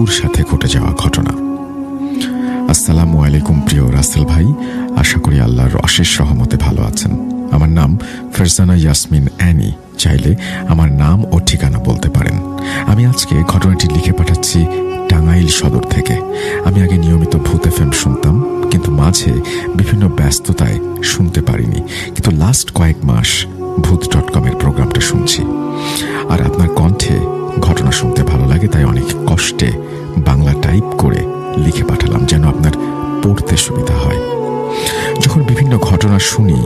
ফুপুর সাথে ঘটে যাওয়া ঘটনা। আসসালামু আলাইকুম প্রিয় রাসেল ভাই, আশা করি আল্লাহর অশেষ সহমতে ভালো আছেন। আমার নাম ফেরজানা ইয়াসমিন অ্যানি, চাইলে আমার নাম ও ঠিকানা বলতে পারেন। আমি আজকে ঘটনাটি লিখে পাঠাচ্ছি টাঙ্গাইল সদর থেকে। আমি আগে নিয়মিত ভূত এফ শুনতাম, কিন্তু মাঝে বিভিন্ন ব্যস্ততায় শুনতে পারিনি। কিন্তু লাস্ট কয়েক মাস ভূত ডট কমের প্রোগ্রামটা শুনছি। আর আপনার কণ্ঠে ঘটনা শুনতে ভালো লাগে, তাই অনেক কষ্টে বাংলা টাইপ করে লিখে পাঠালাম যেন আপনার পড়তে সুবিধা হয়। যখন বিভিন্ন ঘটনা শুনি,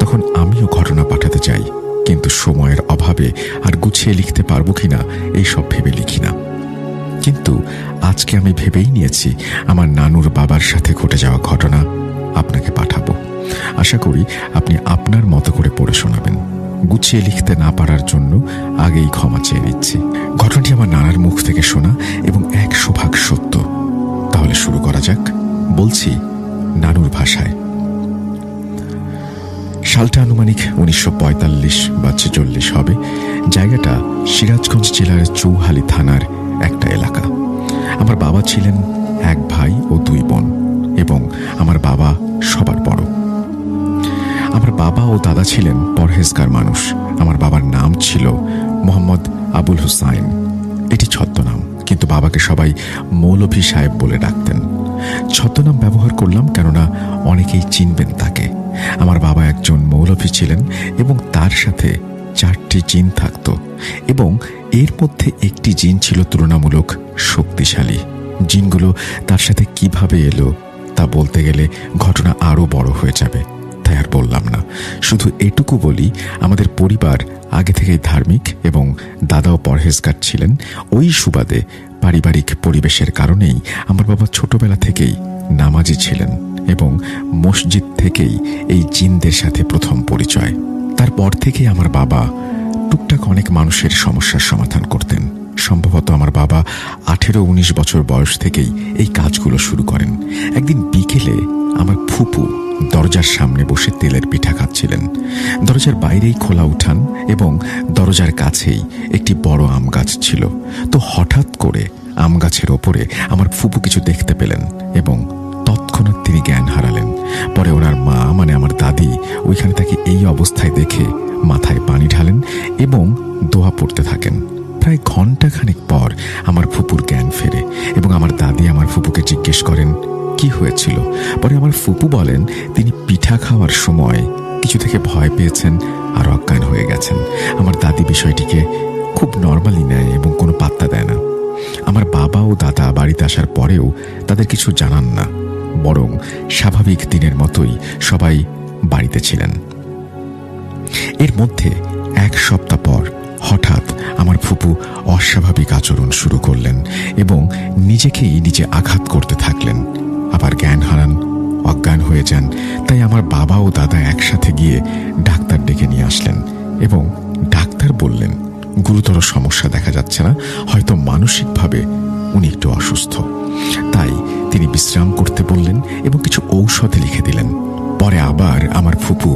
তখন আমিও ঘটনা পাঠাতে চাই, কিন্তু সময়ের অভাবে আর গুছিয়ে লিখতে পারব কিনা, এইসব ভেবে লিখি না। কিন্তু আজকে আমি ভেবেই নিয়েছি, আমার নানুর বাবার সাথে ঘটে যাওয়া ঘটনা আপনাকে পাঠাবো। আশা করি আপনি আপনার মতো করে পড়ে শোনাবেন। গুছিয়ে লিখতে না পারার জন্য আগেই ক্ষমা চেয়ে নিচ্ছি। ঘটনাটি আমার নানার মুখ থেকে শোনা এবং একশো ভাগ সত্য। তাহলে শুরু করা যাক। বলছি, নানুর ভাষায়। সালটা আনুমানিক উনিশশো পঁয়তাল্লিশ বা ছেচল্লিশ হবে। জায়গাটা সিরাজগঞ্জ জেলার চৌহালি থানার একটা এলাকা। আমার বাবা ছিলেন এক ভাই ও দুই বোন এবং আমার বাবা সবার বড়। আমার বাবা ও দাদা ছিলেন পরহেজগার মানুষ। আমার বাবার নাম ছিল মোহাম্মদ আবুল হুসাইন। এটি ছদ্মনাম, কিন্তু বাবাকে সবাই মৌলভী সাহেব বলে ডাকতেন। ছদ্মনাম ব্যবহার করলাম কেননা অনেকেই চিনবেন তাকে। আমার বাবা একজন মৌলভী ছিলেন এবং তার সাথে চারটি জিন থাকত এবং এর মধ্যে একটি জিন ছিল তুলনামূলক শক্তিশালী। জিনগুলো তার সাথে কীভাবে এলো তা বলতে গেলে ঘটনা আরও বড় হয়ে যাবে। তাই আর বললাম না। শুধু এটুকু বলি, আমাদের পরিবার আগে থেকেই ধার্মিক এবং দাদাও পরহেজগার ছিলেন। ওই সুবাদে পারিবারিক পরিবেশের কারণেই আমার বাবা ছোটবেলা থেকেই নামাজি ছিলেন এবং মসজিদ থেকেই এই জিনদের সাথে প্রথম পরিচয়। তারপর থেকে আমার বাবা টুকটাক অনেক মানুষের সমস্যার সমাধান করতেন। সম্ভবত আমার বাবা আঠেরো উনিশ বছর বয়স থেকেই এই কাজগুলো শুরু করেন। একদিন বিকেলে আমার ফুপু দরজার সামনে বসে তেলের পিঠা খাচ্ছিলেন। দরজার বাইরেই খোলা উঠান এবং দরজার কাছেই একটি বড় আম গাছ ছিল। তো হঠাৎ করে আম গাছের ওপরে আমার ফুপু কিছু দেখতে পেলেন এবং তৎক্ষণাৎ তিনি জ্ঞান হারালেন। পরে ওনার মা মানে আমার দাদি, ওইখানে তাকে এই অবস্থায় দেখে মাথায় পানি ঢালেন এবং দোয়া পড়তে থাকেন। প্রায় ঘন্টাখানেক পর আমার ফুপুর জ্ঞান ফেরে এবং আমার দাদি আমার ফুপুকে জিজ্ঞেস করেন কি হয়েছিল? পরে আমার ফুপু বলেন, তিনি পিঠা খাওয়ার সময় কিছু থেকে ভয় পেয়েছেন আর অজ্ঞান হয়ে গেছেন। আমার দাদি বিষয়টিকে খুব নর্মালি নেয় এবং কোনো পাত্তা দেয় না। আমার বাবা ও দাদা বাড়িতে আসার পরেও তাদের কিছু জানান না। বরং স্বাভাবিক দিনের মতোই সবাই বাড়িতে ছিলেন। এর মধ্যে এক সপ্তাহ পর হঠাৎ আমার ফুপু অস্বাভাবিক আচরণ শুরু করলেন এবং নিজেকেই নিজে আঘাত করতে থাকলেন। আবার জ্ঞান হারান, অজ্ঞান হয়ে যান। তাই আমার বাবা ও দাদা একসাথে গিয়ে ডাক্তার ডেকে নিয়ে আসলেন এবং ডাক্তার বললেন, গুরুতর সমস্যা দেখা যাচ্ছে না, হয়তো মানসিকভাবে উনি একটু অসুস্থ। তাই তিনি বিশ্রাম করতে বললেন এবং কিছু ঔষধ লিখে দিলেন। পরে আবার আমার ফুপু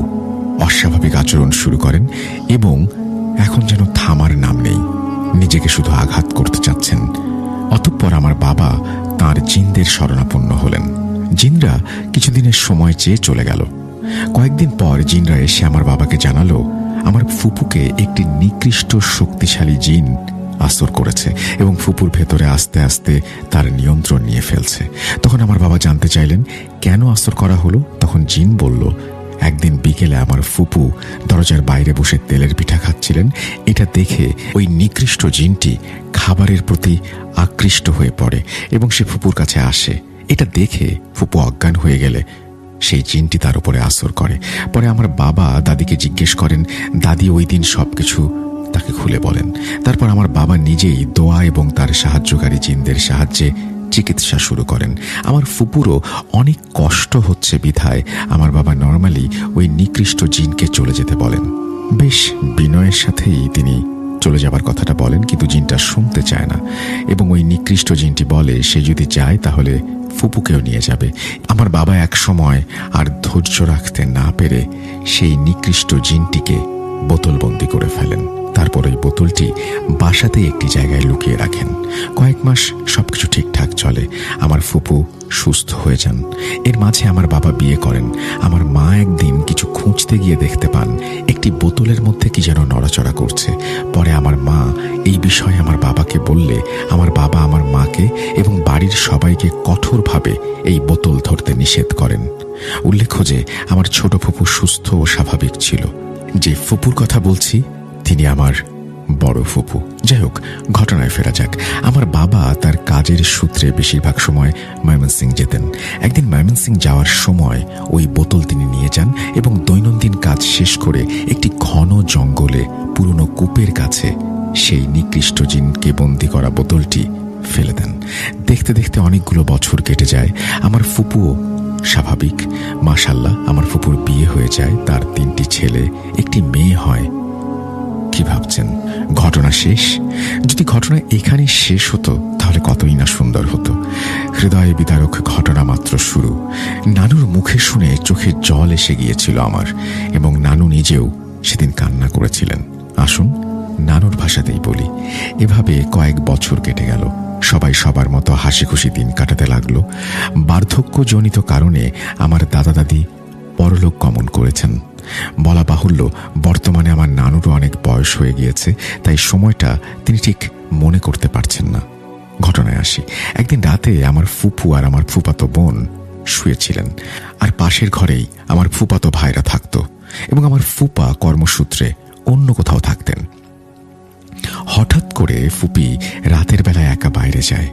অস্বাভাবিক আচরণ শুরু করেন এবং এখন যেন থামার নাম নেই, নিজেকে শুধু আঘাত করতে চাচ্ছেন। অতঃপর আমার বাবা তার জিনদের শরণাপন্ন হলেন। জিনরা কিছুদিনের সময় চেয়ে চলে গেল। কয়েকদিন পর জিনরা এসে আমার বাবাকে জানালো, আমার ফুপুকে একটি নিকৃষ্ট শক্তিশালী জিন আসর করেছে এবং ফুপুর ভেতরে আস্তে আস্তে তার নিয়ন্ত্রণ নিয়ে ফেলছে। তখন আমার বাবা জানতে চাইলেন, কেন আসর করা হলো? তখন জিন বলল একদিন বিকেলে আমার ফুপু দরজার বাইরে বসে তেলের পিঠা খাচ্ছিলেন। এটা দেখে ওই নিকৃষ্ট জিনটি খাবারের প্রতি আকৃষ্ট হয়ে পড়ে এবং সে ফুপুর কাছে আসে। এটা দেখে ফুপু অজ্ঞান হয়ে গেলে। সেই জিনটি তার উপরে আসর করে। পরে আমার বাবা দাদিকে জিজ্ঞেস করেন, দাদি, ওই দিন সবকিছু তাকে খুলে বলেন। তারপর আমার বাবা নিজেই দোয়া এবং তার সাহায্যকারী জিনদের সাহায্যে চিকিৎসা শুরু করেন। আমার ফুপুরও অনেক কষ্ট হচ্ছে বিধায়। আমার বাবা নর্মালি ওই নিকৃষ্ট জিনকে চলে যেতে বলেন। বেশ, বিনয়ের সাথেই তিনি চলে যাবার কথাটা বলেন, কিন্তু জিনটা শুনতে চায় না। এবং ওই নিকৃষ্ট জিনটি বলে, সে যদি যায় তাহলে ফুপুকেও নিয়ে যাবে। আমার বাবা এক সময় আর ধৈর্য রাখতে না পেরে সেই নিকৃষ্ট জিনটিকে বোতলবন্দি করে ফেলেন। তারপর ওই বোতলটি বাসাতেই একটি জায়গায় লুকিয়ে রাখেন। কয়েক মাস সবকিছু ঠিকঠাক চলে। আমার ফুপু সুস্থ হয়ে যান। এর মাঝে আমার বাবা বিয়ে করেন। আমার মা একদিন কিছু খুঁজতে গিয়ে দেখতে পান। একটি বোতলের মধ্যে কি যেন নড়াচড়া করছে। পরে আমার মা এই বিষয়ে আমার বাবাকে বললে, আমার বাবা আমার মাকে এবং বাড়ির সবাইকে কঠোরভাবে এই বোতল ধরতে নিষেধ করেন। উল্লেখ্য যে, আমার ছোট ফুপু সুস্থ ও স্বাভাবিক ছিল। যে ফুপুর কথা বলছি তিনি আমার বড় ফুপু। যাই হোক, ঘটনায় ফেরা যাক। আমার বাবা তার কাজের সূত্রে বেশিরভাগ সময় ময়মনসিং যেতেন। একদিন ময়মনসিং যাওয়ার সময় ওই বোতল তিনি নিয়ে যান এবং দৈনন্দিন কাজ শেষ করে একটি ঘন জঙ্গলে, পুরনো কূপের কাছে সেই নিকৃষ্ট জিনকে বন্দি করা বোতলটি ফেলে দেন। দেখতে দেখতে অনেকগুলো বছর কেটে যায়। আমার ফুপুও স্বাভাবিক। মাসাল্লাহ আমার ফুপুর বিয়ে হয়ে যায়, তার তিনটি ছেলে, একটি মেয়ে হয়। কি ভাবছেন? ঘটনা শেষ? যদি ঘটনা এখানে শেষ হতো, তাহলে কতই না সুন্দর হতো। হৃদয় বিদারক ঘটনা মাত্র শুরু। নানুর মুখে শুনে চোখে জল এসে গিয়েছিল আমার, এবং নানু নিজেও সেদিন কান্না করেছিলেন। আসুন, নানুর ভাষাতেই বলি, এভাবে কয়েক বছর কেটে গেল। সবাই সবার মতো হাসি খুশি দিন কাটাতে লাগল। বার্ধক্যজনিত কারণে আমার দাদা দাদি পরলোক গমন করেছেন। বলা বাহুল্য, বর্তমানে আমার নানুরও অনেক বয়স হয়ে গিয়েছে, তাই সময়টা তিনি ঠিক মনে করতে পারছেন না। ঘটনায় আসি। একদিন রাতে আমার ফুপু আর আমার ফুপাতো বোন শুয়েছিলেন। আর পাশের ঘরেই আমার ফুপাতো ভাইরা থাকত এবং আমার ফুপা কর্মসূত্রে অন্য কোথাও থাকতেন। হঠাৎ করে ফুপি রাতের বেলা একা বাইরে যায়।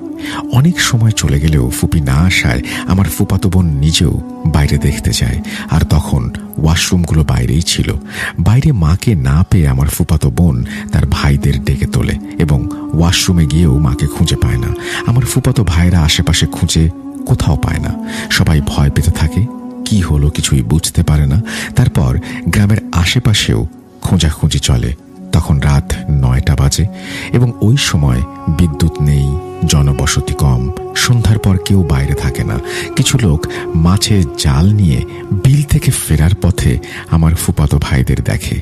অনেক সময় চলে গেলেও ফুপি না আসায় আমার ফুপাতো বোন নিজেও বাইরে দেখতে যায়। আর তখন ওয়াশরুমগুলো বাইরেই ছিল। বাইরে মাকে না পেয়ে আমার ফুপাতো বোন তার ভাইদের ডেকে তোলে এবং ওয়াশরুমে গিয়েও মাকে খুঁজে পায় না। আমার ফুপাতো ভাইরা আশেপাশে খুঁজে কোথাও পায় না। সবাই ভয় পেতে থাকে, কি হলো কিছুই বুঝতে পারে না। তারপর গ্রামের আশেপাশেও খোঁজাখুঁজি চলে। তখন রাত নয়টা বাজে এবং ওই সময় বিদ্যুৎ নেই, জনবসতি কম, সন্ধ্যার পর কেউ বাইরে থাকে না। কিছু লোক মাছের জাল নিয়ে বিল থেকে ফেরার পথে আমার ফুপাতো ভাইদের দেখে।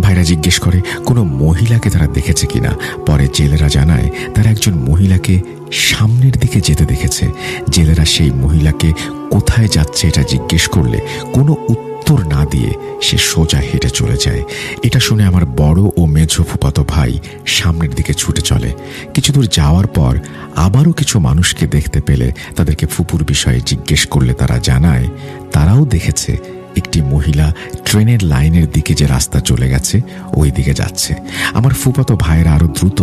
ভাইরা জিজ্ঞেস করে, কোনো মহিলাকে তারা দেখেছে কিনা? পরে জেলেরা জানায়, তারা একজন মহিলাকে সামনের দিকে যেতে দেখেছে। জেলেরা সেই মহিলাকে কোথায় যাচ্ছে এটা জিজ্ঞেস করলে কোনো উত্তর না দিয়ে সে সোজা হেঁটে চলে যায়। এটা শুনে আমার বড় ও মেঝো ফুপাতো ভাই সামনের দিকে ছুটে চলে। কিছু দূর যাওয়ার পর আবারও কিছু মানুষকে দেখতে পেলে তাদেরকে ফুপুর বিষয়ে জিজ্ঞেস করলে তারা জানায়, তারাও দেখেছে একটি মহিলা ট্রেনের লাইনের দিকে যে রাস্তা চলে গেছে ওই দিকে যাচ্ছে। আমার ফুপাতো ভাইয়েরা আরও দ্রুত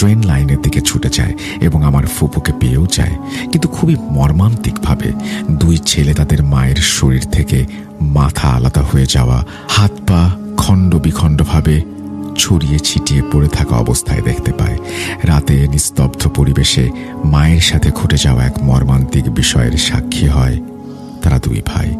ট্রেন লাইনের দিকে ছুটে যায় এবং আমার ফুপুকে পেয়েও যায়। কিন্তু খুবই মর্মান্তিকভাবে দুই ছেলে তাদের মায়ের শরীর থেকে মাথা আলাদা হয়ে যাওয়া, হাত পা খণ্ড বিখণ্ডভাবে ছড়িয়ে ছিটিয়ে পড়ে থাকা অবস্থায় দেখতে পায়। রাতে নিস্তব্ধ পরিবেশে মায়ের সাথে ঘটে যাওয়া এক মর্মান্তিক বিষয়ের সাক্ষী হয় তারা দুই ভাই।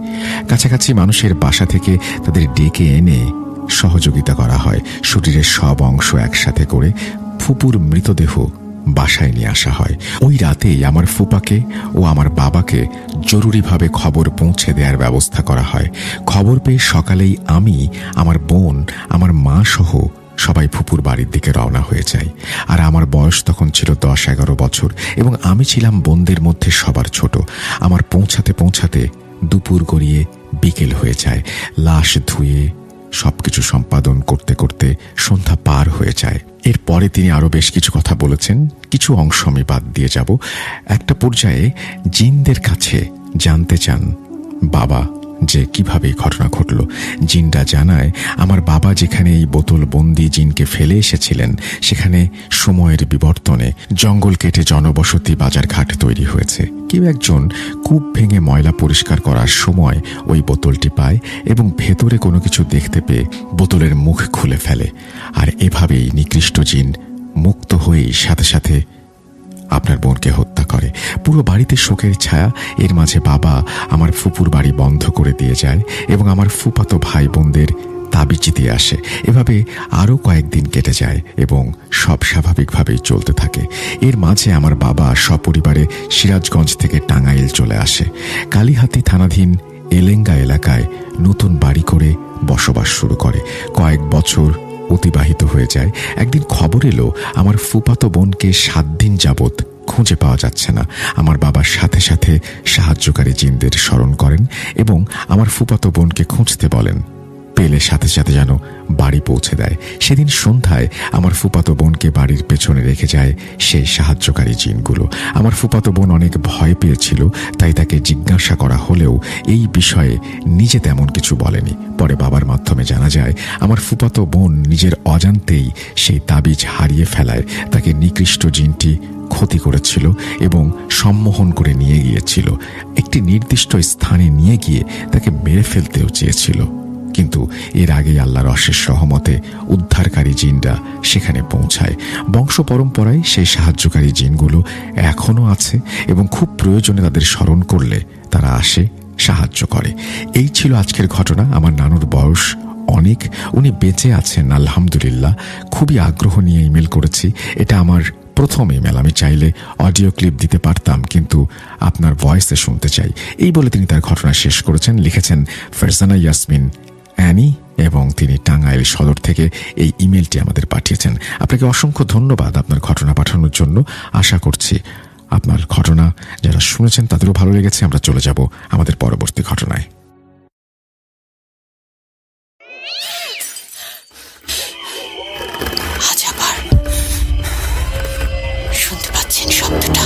কাছাকাছি মানুষের বাসা থেকে তাদের ডেকে এনে সহযোগিতা করা হয়। শরীরের সব অংশ একসাথে করে ফুপুর মৃতদেহ বাসায় নিয়ে আসা হয়। ওই রাতেই আমার ফুপাকে ও আমার বাবাকে জরুরিভাবে খবর পৌঁছে দেওয়ার ব্যবস্থা করা হয়। খবর পেয়ে সকালেই আমি, আমার বোন, আমার মা সহ সবাই ফুপুর বাড়ির দিকে রওনা হয়ে যায় আর আমার বয়স তখন ছিল দশ এগারো বছর এবং আমি ছিলাম বোনদের মধ্যে সবার ছোট। আমার পৌঁছাতে পৌঁছাতে দুপুর গড়িয়ে বিকেল হয়ে যায়। লাশ ধুয়ে সবকিছু সম্পাদন করতে করতে সন্ধ্যা পার হয়ে যায়। এরপরে তিনি আরও বেশ কিছু কথা বলেছেন। কিছু অংশ আমি বাদ দিয়ে যাব। একটা পর্যায়ে জিনদের কাছে জানতে চান বাবা যে কীভাবে ঘটনা ঘটল। জিনরা জানায়, আমার বাবা যেখানে এই বোতল বন্দি জিনকে ফেলে এসেছিলেন, সেখানে সময়ের বিবর্তনে জঙ্গল কেটে জনবসতি বাজারঘাট তৈরি হয়েছে। কেউ একজন কূপ ভেঙে ময়লা পরিষ্কার করার সময় ওই বোতলটি পায় এবং ভেতরে কোনো কিছু দেখতে পেয়ে বোতলের মুখ খুলে ফেলে। আর এভাবেই নিকৃষ্ট জিন মুক্ত হয়েই সাথে সাথে আপনার বোনকে হত্যা করে। পুরো বাড়িতে শোকের ছায়া, এর মাঝে বাবা আমার ফুপুর বাড়ি বন্ধ করে দিয়ে যায় এবং আমার ফুপাতো ভাই বোনদের তাবিজি দিয়ে আসে। এভাবে আরও কয়েকদিন কেটে যায় এবং সব স্বাভাবিকভাবেই চলতে থাকে। এর মাঝে আমার বাবা সপরিবারে সিরাজগঞ্জ থেকে টাঙ্গাইল চলে আসে। কালীহাতি থানাধীন এলেঙ্গা এলাকায় নতুন বাড়ি করে বসবাস শুরু করে। কয়েক বছর অতিবাহিত হয়ে যায়। একদিন খবর এলো, আমার ফুপাতো বোনকে সাত দিন যাবৎ খুঁজে পাওয়া যাচ্ছে না। আমার বাবার সাথে সাথে সাহায্যকারী জিনদের স্মরণ করেন এবং আমার ফুপাতো বোনকে খুঁজতে বলেন। পেলে সাথে সাথে যেন বাড়ি পৌঁছে দেয়। সেদিন সন্ধ্যায় আমার ফুপাতো বোনকে বাড়ির পেছনে রেখে যায় সেই সাহায্যকারী জিনগুলো। আমার ফুপাতো বোন অনেক ভয় পেয়েছিল, তাই তাকে জিজ্ঞাসা করা হলেও এই বিষয়ে নিজে তেমন কিছু বলেনি। পরে বাবার মাধ্যমে জানা যায়, আমার ফুপাতো বোন নিজের অজান্তেই সেই তাবিজ হারিয়ে ফেলায়, তাকে নিকৃষ্ট জিনটি ক্ষতি করেছিল এবং সম্মোহন করে নিয়ে গিয়েছিল। একটি নির্দিষ্ট স্থানে নিয়ে গিয়ে তাকে মেরে ফেলতেও চেয়েছিল। কিন্তু এর আগেই আল্লাহর অশেষ সহমতে উদ্ধারকারী জিনরা সেখানে পৌঁছায়। বংশ পরম্পরায় সেই সাহায্যকারী জিনগুলো এখনও আছে এবং খুব প্রয়োজনে তাদের স্মরণ করলে তারা আসে, সাহায্য করে। এই ছিল আজকের ঘটনা। আমার নানুর বয়স অনেক। উনি বেঁচে আছেন, আলহামদুলিল্লাহ। খুবই আগ্রহ নিয়ে ইমেল করেছি। এটা আমার প্রথম ইমেল। আমি চাইলে অডিও ক্লিপ দিতে পারতাম, কিন্তু আপনার ভয়েসে শুনতে চাই। এই বলে তিনি তার ঘটনা শেষ করেছেন। লিখেছেন, ফারজানা ইয়াসমিন অ্যানি এবং তিনি টাঙ্গাইল সদর থেকে এই ইমেলটি আমাদের পাঠিয়েছেন। আপনাকে অসংখ্য ধন্যবাদ আপনার ঘটনা পাঠানোর জন্য। আশা করছি আপনার ঘটনা যারা শুনেছেন তাদেরও ভালো লেগেছে। আমরা চলে যাব আমাদের পরবর্তী ঘটনায়। শুনতে পাচ্ছেন শব্দটা।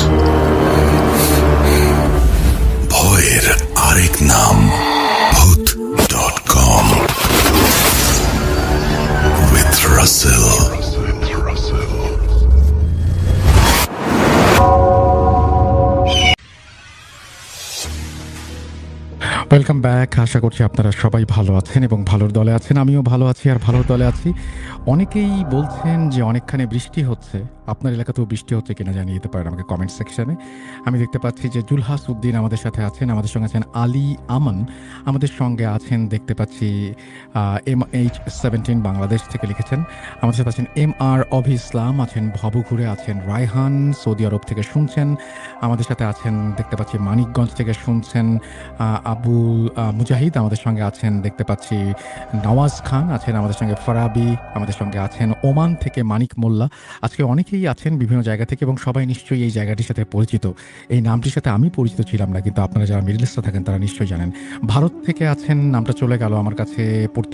ব্যাক আশা করছি আপনারা সবাই ভালো আছেন এবং ভালোর দলে আছেন। আমিও ভালো আছি আর ভালোর দলে আছি। অনেকেই বলছেন যে অনেকখানে বৃষ্টি হচ্ছে। আপনার এলাকাতেও বৃষ্টি হচ্ছে কিনা জানিয়ে দিতে পারেন আমাকে কমেন্ট সেকশনে আমি দেখতে পাচ্ছি যে জুলহাস উদ্দিন আমাদের সাথে আছেন আমাদের সঙ্গে আছেন আলী আমান। আমাদের সঙ্গে আছেন দেখতে পাচ্ছি এম এইচ সেভেন্টিন বাংলাদেশ থেকে লিখেছেন। আমাদের সাথে আছেন এম আর অভি ইসলাম আছেন ভব ঘুরে আছেন রায়হান সৌদি আরব থেকে শুনছেন। আমাদের সাথে আছেন দেখতে পাচ্ছি মানিকগঞ্জ থেকে শুনছেন আহ, আবু মুজাহিদ আমাদের সঙ্গে আছেন দেখতে পাচ্ছি নওয়াজ খান আছেন আমাদের সঙ্গে ফরাবি আমাদের সঙ্গে আছেন ওমান থেকে মানিক মোল্লা। আজকে অনেকেই আছেন বিভিন্ন জায়গা থেকে এবং সবাই নিশ্চয়ই এই জায়গাটির সাথে পরিচিত। এই নামটির সাথে আমি পরিচিত ছিলাম না, কিন্তু আপনারা যারা মিডল ইস্টে থাকেন তারা নিশ্চয়ই জানেন। ভারত থেকে আছেন, নামটা চলে গেল আমার কাছে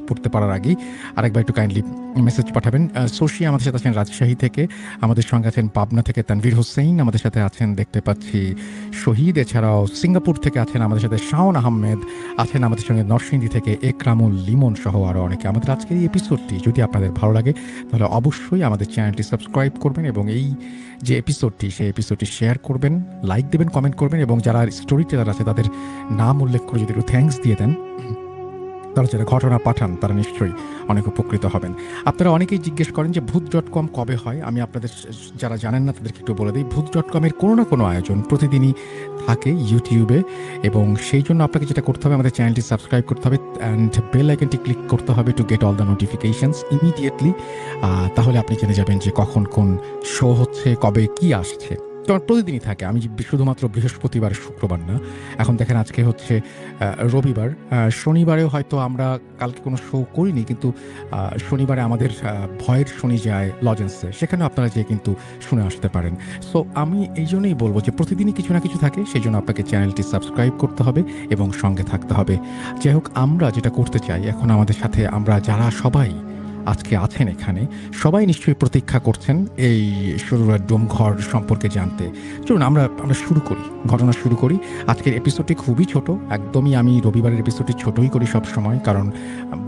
পড়তে পারার আগেই। আরেকবার একটু কাইন্ডলি মেসেজ পাঠাবেন। সোশি আমাদের সাথে আছেন রাজশাহী থেকে, আমাদের সঙ্গে আছেন পাবনা থেকে তানভীর হোসেন আমাদের সাথে আছেন দেখতে পাচ্ছি শহীদ, এছাড়াও সিঙ্গাপুর থেকে আছেন আমাদের সাথে শাওন আহমেদ, আছেন আমাদের সঙ্গে নরসিংদী থেকে একরামুল লিমন সহ আরও অনেকে। আমাদের আজকের এই এপিসোডটি যদি আপনাদের ভালো লাগে, তাহলে অবশ্যই আমাদের চ্যানেলটি সাবস্ক্রাইব করবেন এবং এই যে এপিসোডটি, সেই এপিসোডটি শেয়ার করবেন, লাইক দেবেন, কমেন্ট করবেন এবং যারা স্টোরি টেলার আছে তাদের নাম উল্লেখ করে যদি একটু থ্যাংকস দিয়ে দেন তারা যারা ঘটনা পাঠান, তারা নিশ্চয়ই অনেক উপকৃত হবেন। আপনারা অনেকেই জিজ্ঞেস করেন যে ভূত ডট কম কবে হয়? আমি আপনাদের যারা জানেন না তাদেরকে একটু বলে দিই। ভূত ডট কমের কোনো না কোনো আয়োজন প্রতিদিনই থাকে ইউটিউবে এবং সেই জন্য আপনাকে যেটা করতে হবে, আমাদের চ্যানেলটি সাবস্ক্রাইব করতে হবে অ্যান্ড বেল আইকনটি ক্লিক করতে হবে to get all the notifications immediately তাহলে আপনি জেনে যাবেন যে কখন কোন শো হচ্ছে, কবে কি আসছে। তো প্রতিদিনই থাকে। আমি শুধুমাত্র বৃহস্পতিবার, শুক্রবার না। এখন দেখেন আজকে হচ্ছে রবিবার। শনিবারেও হয়তো আমরা কালকে কোনো শো করিনি, কিন্তু শনিবারে আমাদের ভয়ের শনি যায় লজেন্সে। সেখানেও আপনারা যেয়ে কিন্তু শুনে আসতে পারেন। সো আমি এই জন্যই বলব যে প্রতিদিনই কিছু না কিছু থাকে, সেই জন্য আপনাকে চ্যানেলটি সাবস্ক্রাইব করতে হবে এবং সঙ্গে থাকতে হবে। যাই হোক, আমরা যেটা করতে চাই, এখন আমাদের সাথে আমরা যারা সবাই আজকে আছেন এখানে। সবাই নিশ্চয়ই প্রতীক্ষা করছেন এই শুরুর ডোমঘর সম্পর্কে জানতে। চলুন, আমরা আমরা শুরু করি, ঘটনা শুরু করি। আজকের এপিসোডটি খুবই ছোট, একদমই আমি রবিবারের এপিসোডটি ছোটই করি সব সময়, কারণ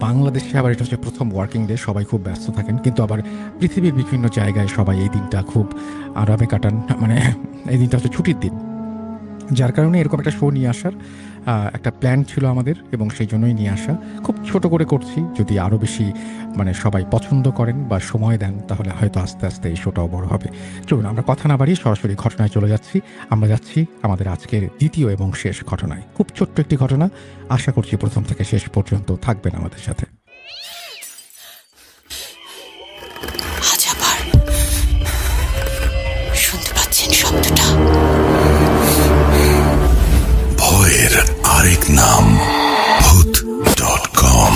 বাংলাদেশে আবার এটা হচ্ছে প্রথম ওয়ার্কিং ডে সবাই খুব ব্যস্ত থাকেন, কিন্তু আবার পৃথিবীর বিভিন্ন জায়গায় সবাই এই দিনটা খুব আরামে কাটান মানে এই দিনটা হচ্ছে ছুটির দিন। যার কারণে এরকম একটা শো নিয়ে আসার একটা প্ল্যান ছিল আমাদের এবং সেই জন্যই নিয়ে আসা। খুব ছোট করে করছি, যদি আরও বেশি মানে সবাই পছন্দ করেন বা সময় দেন, তাহলে হয়তো আস্তে আস্তে এই শোটাও বড় হবে। চলুন, আমরা কথা না বাড়িয়ে সরাসরি ঘটনায় চলে যাচ্ছি। আমরা যাচ্ছি আমাদের আজকের দ্বিতীয় এবং শেষ ঘটনায়। খুব ছোট্ট একটি ঘটনা। আশা করছি প্রথম থেকে শেষ পর্যন্ত থাকবেন আমাদের সাথে। আরেক নাম Bhoot dot com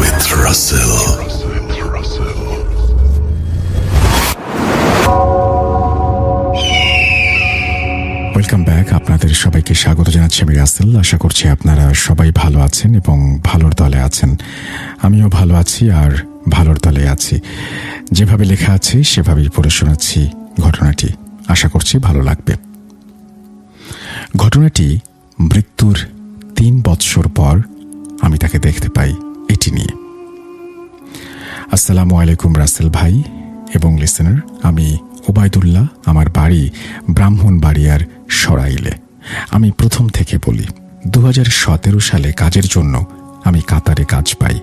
with Rasel welcome back আপনাদের সবাইকে স্বাগত জানাচ্ছি আমি রাসেল। আশা করছি আপনারা সবাই ভালো আছেন এবং ভালোর দলে আছেন। আমিও ভালো আছি আর ভালোর দলে আছি। যেভাবে লেখা আছে, সেভাবেই পড়ে শোনাচ্ছি ঘটনাটি। আশা করছি ভালো লাগবে। ঘটনাটি মৃত্যুর তিন বৎসর পর আমি তাকে দেখতে পাই এটি নিয়ে। আসসালামু আলাইকুম রাসেল ভাই এবং লিসেনার, আমি ওবায়দুল্লাহ, আমার বাড়ি ব্রাহ্মণবাড়িয়ার সরাইলে। আমি প্রথম থেকে বলি দু হাজার সতেরো সালে কাজের জন্য আমি কাতারে কাজ পাই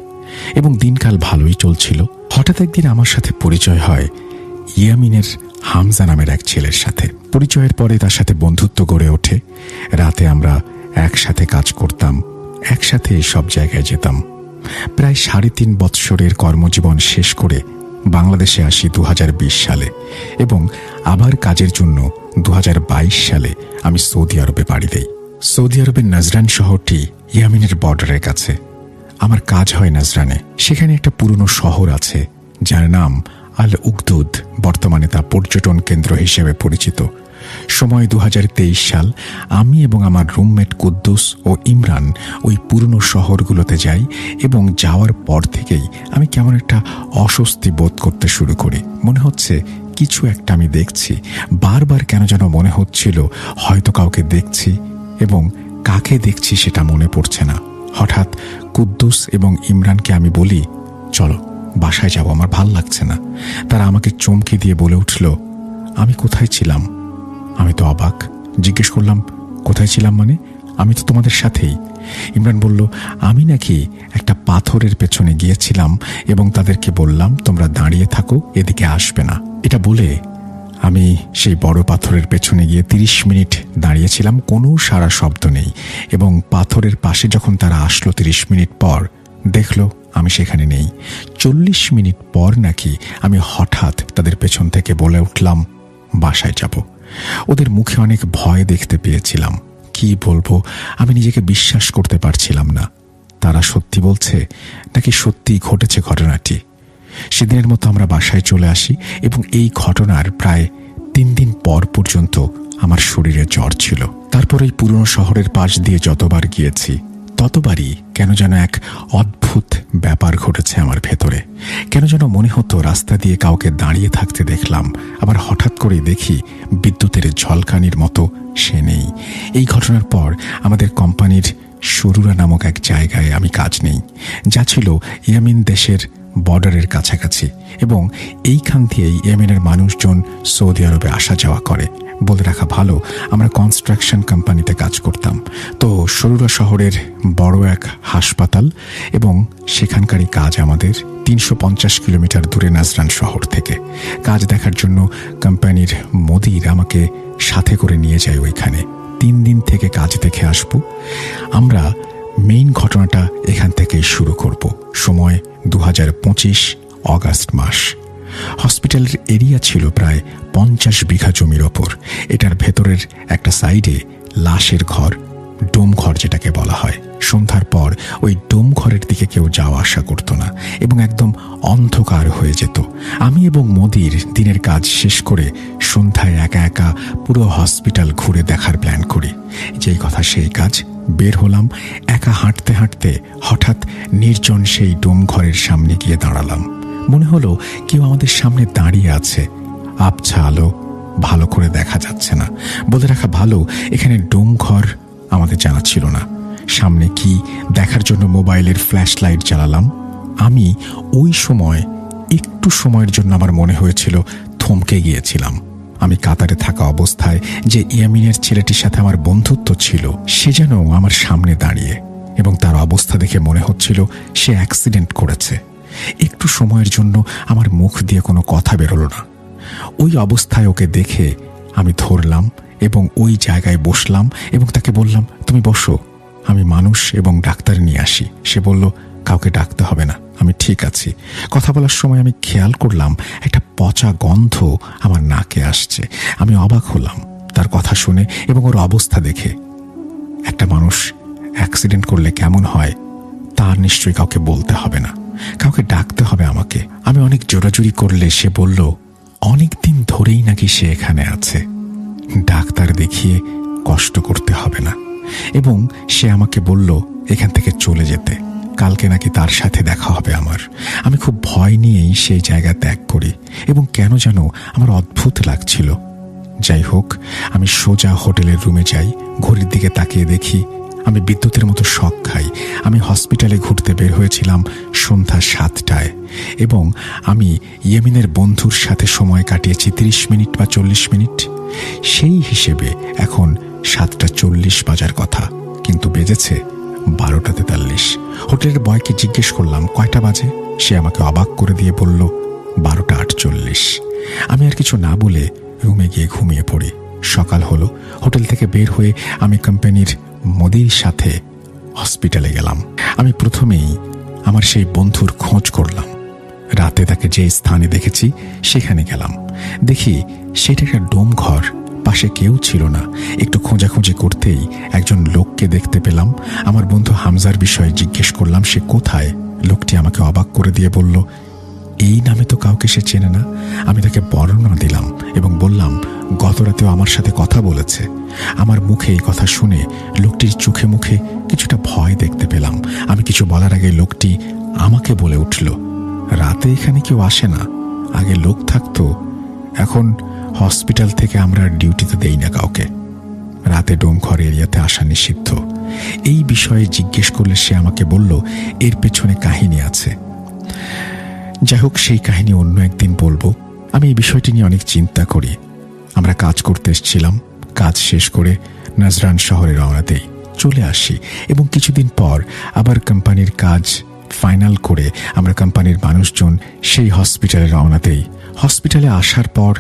এবং দিনকাল ভালোই চলছিল। হঠাৎ একদিন আমার সাথে পরিচয় হয় ইয়ামিনের হামজা নামের এক ছেলের সাথে। পরিচয়ের পরে তার সাথে বন্ধুত্ব গড়ে ওঠে। রাতে আমরা একসাথে কাজ করতাম, একসাথে সব জায়গায় যেতাম। প্রায় সাড়ে তিন বৎসরের কর্মজীবন শেষ করে বাংলাদেশে আসি দু হাজার বিশ সালে এবং আবার কাজের জন্য দু হাজার বাইশ সালে আমি সৌদি আরবে পাড়ি দেই। সৌদি আরবের নাজরান শহরটি ইয়ামিনের বর্ডারের কাছে। আমার কাজ হয় নাজরানে। সেখানে একটা পুরনো শহর আছে, যার নাম আল উকদুদ বর্তমানে তা পর্যটন কেন্দ্র হিসেবে পরিচিত। সময় দু হাজার তেইশ সাল আমি এবং আমার রুমমেট কুদ্দুস ও ইমরান ওই পুরনো শহরগুলোতে যাই এবং যাওয়ার পর থেকেই আমি কেমন একটা অস্বস্তি বোধ করতে শুরু করি। মনে হচ্ছে কিছু একটা আমি দেখছি। বারবার কেন যেন মনে হচ্ছিল হয়তো কাউকে দেখছি এবং কাকে দেখছি সেটা মনে পড়ছে না। হঠাৎ কুদ্দুস এবং ইমরানকে আমি বলি, চলো। বাসায় যাব, আমার ভালো লাগছে না। তারা আমাকে চমকে দিয়ে বলে উঠল, আমি কোথায় ছিলাম? আমি তো অবাক। জিজ্ঞেস করলাম, কোথায় ছিলাম মানে? আমি তো তোমাদের সাথেই। ইমরান বলল, আমি নাকি একটা পাথরের পেছনে গিয়েছিলাম এবং তাদেরকে বললাম, তোমরা দাঁড়িয়ে থাকো, এদিকে আসবে না। এটা বলে আমি সেই বড় পাথরের পেছনে গিয়ে তিরিশ মিনিট দাঁড়িয়েছিলাম, কোনো সারা শব্দ নেই এবং পাথরের পাশে যখন তারা আসলো তিরিশ মিনিট পর, দেখল আমি সেখানে নেই। চল্লিশ মিনিট পর নাকি আমি হঠাৎ তাদের পেছন থেকে বলে উঠলাম, বাসায় যাব। ওদের মুখে অনেক ভয় দেখতে পেয়েছিলাম। কি বলব, আমি নিজেকে বিশ্বাস করতে পারছিলাম না। তারা সত্যি বলছে নাকি সত্যি ঘটেছে ঘটনাটি? সেদিনের মতো আমরা বাসায় চলে আসি এবং এই ঘটনার প্রায় তিন দিন পর পর্যন্ত আমার শরীরে জ্বর ছিল। তারপর এই পুরনো শহরের পাশ দিয়ে যতবার গিয়েছি, ততবারই কেন যেন এক অদ্ভুত ব্যাপার ঘটেছে আমার ভেতরে। কেন যেন মনে হতো রাস্তা দিয়ে কাউকে দাঁড়িয়ে থাকতে দেখলাম, আবার হঠাৎ করে দেখি বিদ্যুতের ঝলকানির মতো সে নেই। এই ঘটনার পর আমাদের কোম্পানির সরুরা নামক এক জায়গায় আমি কাজ নেই, যা ছিল ইয়ামিন দেশের বর্ডারের কাছাকাছি এবং এইখান দিয়েই ইয়েমেনের মানুষজন সৌদি আরবে আসা যাওয়া করে। বলে রাখা ভালো। আমরা কনস্ট্রাকশন কোম্পানিতে কাজ করতাম। তো সরুরা শহরের বড় এক হাসপাতাল এবং সেখানকারই কাজ আমাদের তিনশো পঞ্চাশ কিলোমিটার দূরে নাজরান শহর থেকে। কাজ দেখার জন্য কোম্পানির মোদির আমাকে সাথে করে নিয়ে যায় ওইখানে। তিন দিন থেকে কাজ দেখে আসব। আমরা মেইন ঘটনাটা এখান থেকেই শুরু করব। সময় দু হাজার পঁচিশ অগাস্ট মাস। হসপিটালের এরিয়া ছিল প্রায় পঞ্চাশ বিঘা জমির ওপর। এটার ভেতরের একটা সাইডে লাশের ঘর ডোম ঘর যেটাকে বলা হয়। সন্ধ্যার পর ওই ডোম ঘরের দিকে কেউ যাওয়া আসা করতো না এবং একদম অন্ধকার হয়ে যেত। আমি এবং মোদির দিনের কাজ শেষ করে সন্ধ্যায় একা একা পুরো হসপিটাল ঘুরে দেখার প্ল্যান করি। যেই কথা সেই কাজ, বের হলাম, একা হাঁটতে হাঁটতে হঠাৎ নির্জন সেই ডোম ঘরের সামনে গিয়ে দাঁড়ালাম। মনে হলো কেউ আমাদের সামনে দাঁড়িয়ে আছে। আবছা আলো ভালো করে দেখা যাচ্ছে না। বলে রাখা ভালো, এখানে ডোম ঘর আমাদের জানা ছিল না। সামনে কি দেখার জন্য মোবাইলের ফ্ল্যাশ লাইট জ্বালালাম। আমি ওই সময়, একটু সময়ের জন্য আমার মনে হয়েছিল, থমকে গিয়েছিলাম। আমি কাতারে থাকা অবস্থায় যে ইয়ামিনের ছেলেটির সাথে আমার বন্ধুত্ব ছিল, সে যেন আমার সামনে দাঁড়িয়ে এবং তার অবস্থা দেখে মনে হচ্ছিল সে অ্যাক্সিডেন্ট করেছে। একটু সময়ের জন্য আমার মুখ দিয়ে কোনো কথা বেরোলো না। ওই অবস্থায় ওকে দেখে আমি ধরলাম এবং ওই জায়গায় বসলাম এবং তাকে বললাম, তুমি বসো, আমি মানুষ এবং ডাক্তার নিয়ে আসি। সে বলল, কাউকে ডাকতে হবে না, আমি ঠিক আছি। কথা বলার সময় আমি খেয়াল করলাম, একটা পচা গন্ধ আমার নাকে আসছে। আমি অবাক হলাম তার কথা শুনে এবং ওর অবস্থা দেখে। একটা মানুষ অ্যাক্সিডেন্ট করলে কেমন হয় তার নিশ্চয়ই কাউকে বলতে হবে না। কাউকে ডাকতে হবে আমাকে। আমি অনেক জোরাজুরি করলে সে বলল অনেক দিন ধরেই নাকি সে এখানে আছে। ডাক্তার দেখিয়ে কষ্ট করতে হবে না। এবং সে আমাকে বলল, এখান থেকে চলে যেতে। কালকে নাকি তার সাথে দেখা হবে আমার। আমি খুব ভয় নিয়েই সেই জায়গা ত্যাগ করি এবং কেন যেন আমার অদ্ভুত লাগছিল। যাই হোক, আমি সোজা হোটেলের রুমে যাই, ঘড়ির দিকে তাকিয়ে দেখি আমি বিদ্যুতের মতো শখ খাই। আমি হসপিটালে ঘুরতে বের হয়েছিলাম সন্ধ্যা সাতটায় এবং আমি ইয়েমিনের বন্ধুর সাথে সময় কাটিয়েছি তিরিশ মিনিট বা চল্লিশ মিনিট। সেই হিসেবে এখন সাতটা চল্লিশ বাজার কথা। কিন্তু বেজেছে বারোটা তেতাল্লিশ। হোটেলের বয়কে জিজ্ঞেস করলাম, কয়টা বাজে? সে আমাকে অবাক করে দিয়ে বলল, বারোটা আটচল্লিশ। আমি আর কিছু না বলে রুমে গিয়ে ঘুমিয়ে পড়ি। সকাল হলো, হোটেল থেকে বের হয়ে আমি কোম্পানির মোদির সাথে হসপিটালে গেলাম। আমি প্রথমেই আমার সেই বন্ধুর খোঁজ করলাম। রাতে তাকে যে স্থানে দেখেছি, সেখানে গেলাম। দেখি সেটা একটা ডোম ঘর পাশে কেউ ছিল না। একটু খোঁজাখুঁজি করতেই একজন লোককে দেখতে পেলাম। আমার বন্ধু হামজার বিষয়ে জিজ্ঞেস করলাম, সে কোথায়? লোকটি আমাকে অবাক করে দিয়ে বলল এই নামে তো কাউকে সে চেনে না। আমি তাকে বর্ণনা দিলাম এবং বললাম, গত রাতেও আমার সাথে কথা বলেছে। আমার মুখে এই কথা শুনে লোকটির চোখে মুখে কিছুটা ভয় দেখতে পেলাম। আমি কিছু বলার আগে লোকটি আমাকে বলে উঠল, রাতে এখানে কেউ আসে না। আগে লোক থাকতো। এখন হসপিটাল থেকে আমরা ডিউটিতে দেই না কাউকে। রাতে ডোমঘর এরিয়াতে আসা নিষিদ্ধ। এই বিষয়ে জিজ্ঞেস করলে সে আমাকে বলল, এর পেছনে কাহিনী আছে। যাই হোক, সেই কাহিনী অন্য একদিন বলব। আমি এই বিষয়টি নিয়ে অনেক চিন্তা করি। আমরা কাজ করতে এসেছিলাম, কাজ শেষ করে নাজরান শহরে রওনা দেই। চলে আসি, এবং কিছুদিন পর আবার কোম্পানির কাজ ফাইনাল করে আমরা কোম্পানির মানুষজন সেই হসপিটালে রওনা দেই। হসপিটালে আসার পর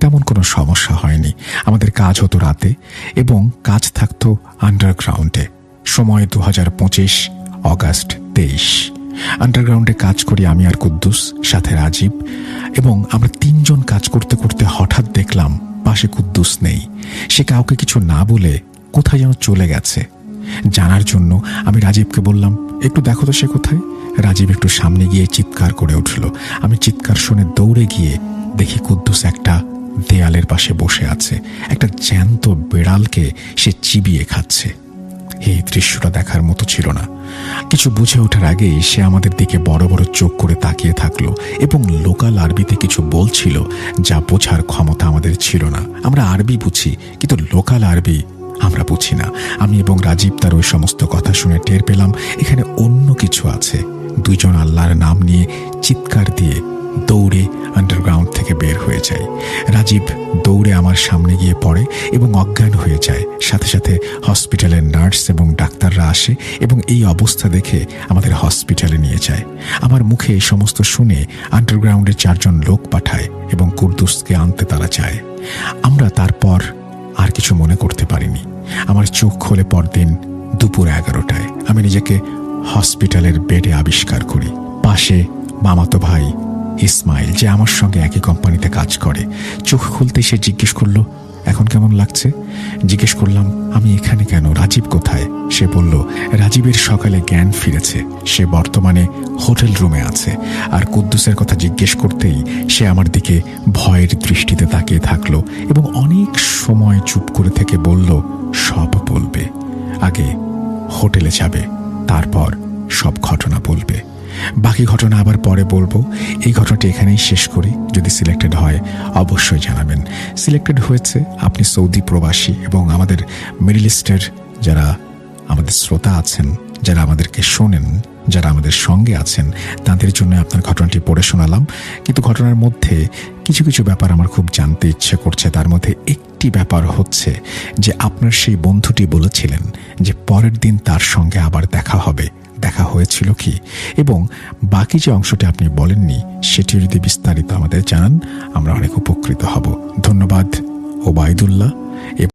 তেমন কোনো সমস্যা হয়নি। আমাদের কাজ হতো রাতে, এবং কাজ থাকতো আন্ডারগ্রাউন্ডে সময় দু হাজার পঁচিশ, অগাস্ট তেইশ। আন্ডারগ্রাউন্ডে কাজ করি আমি আর কুদ্দুস, সাথে রাজীব এবং আমরা তিনজন কাজ করতে করতে হঠাৎ দেখলাম পাশে কুদ্দুস নেই। সে কাউকে কিছু না বলে কোথায় যেন চলে গেছে। জানার জন্য আমি রাজীবকে বললাম, একটু দেখো তো সে কোথায়? রাজীব একটু সামনে গিয়ে চিৎকার করে উঠল। আমি চিৎকার শুনে দৌড়ে গিয়ে দেখি কুদ্দুস একটা দেয়ালের পাশে বসে আছে। একটা জ্যান্ত বেড়ালকে সে চিবিয়ে খাচ্ছে। এই দৃশ্যটা দেখার মতো ছিল না। কিছু বুঝে ওঠার আগেই সে আমাদের দিকে বড় বড় চোখ করে তাকিয়ে থাকল এবং লোকাল আরবিতে কিছু বলছিল যা বোঝার ক্ষমতা আমাদের ছিল না। আমরা আরবি বুঝি, কিন্তু লোকাল আরবি আমরা বুঝি না। আমি এবং রাজীব তার ওই সমস্ত কথা শুনে টের পেলাম, এখানে অন্য কিছু আছে। দুইজন আল্লাহর নাম নিয়ে চিৎকার দিয়ে দৌড়ে আন্ডারগ্রাউন্ড থেকে বের হয়ে যায়। রাজীব দৌড়ে আমার সামনে গিয়ে পড়ে এবং অজ্ঞান হয়ে যায়। সাথে সাথে হসপিটালের নার্স এবং ডাক্তাররা আসে এবং এই অবস্থা দেখে আমাদের হসপিটালে নিয়ে যায়। আমার মুখে এই সমস্ত শুনে আন্ডারগ্রাউন্ডে চারজন লোক পাঠায় এবং কুর্দুসকে আনতে তারা চায় আমরা তারপর আর কিছু মনে করতে পারিনি। আমার চোখ খোলে পরদিন দুপুর এগারোটায়। আমি নিজেকে হসপিটালের বেডে আবিষ্কার করি। পাশে মামাতো ভাই ইসমাইল যে আমার সঙ্গে একই কোম্পানিতে কাজ করে। চোখ খুলতে সে জিজ্ঞেস করল, এখন কেমন লাগছে? জিজ্ঞেস করলাম, আমি এখানে কেন? রাজীব কোথায়? সে বলল, রাজীবের সকালে জ্ঞান ফিরেছে। সে বর্তমানে হোটেল রুমে আছে। আর কুদ্দুসের কথা জিজ্ঞেস করতেই সে আমার দিকে ভয়ের দৃষ্টিতে তাকিয়ে থাকল এবং অনেক সময় চুপ করে থেকে বলল, সব বলবে। আগে হোটেলে যাবে, তারপর সব ঘটনা বলবে। বাকি ঘটনা আবার পরে বলব। এই ঘটনাটি এখানেই শেষ করি। যদি সিলেক্টেড হয়, অবশ্যই জানাবেন। সিলেক্টেড হয়েছে আপনি সৌদি প্রবাসী এবং আমাদের মিডল ইস্টের যারা আমাদের শ্রোতা আছেন, যারা আমাদেরকে শোনেন, যারা আমাদের সঙ্গে আছেন, তাদের জন্য আপনার ঘটনাটি পড়ে শোনালাম। কিন্তু ঘটনার মধ্যে কিছু কিছু ব্যাপার আমার খুব জানতে ইচ্ছে করছে। তার মধ্যে একটি ব্যাপার হচ্ছে যে আপনার সেই বন্ধুটি বলেছিলেন যে পরের দিন তার সঙ্গে আবার দেখা হবে। দেখা হয়েছিল কি? এবং বাকি যে অংশটি আপনি বলেননি সেটি যদি বিস্তারিত আমাদের জানান, আমরা অনেক উপকৃত হব। ধন্যবাদ, ওবায়দুল্লাহ।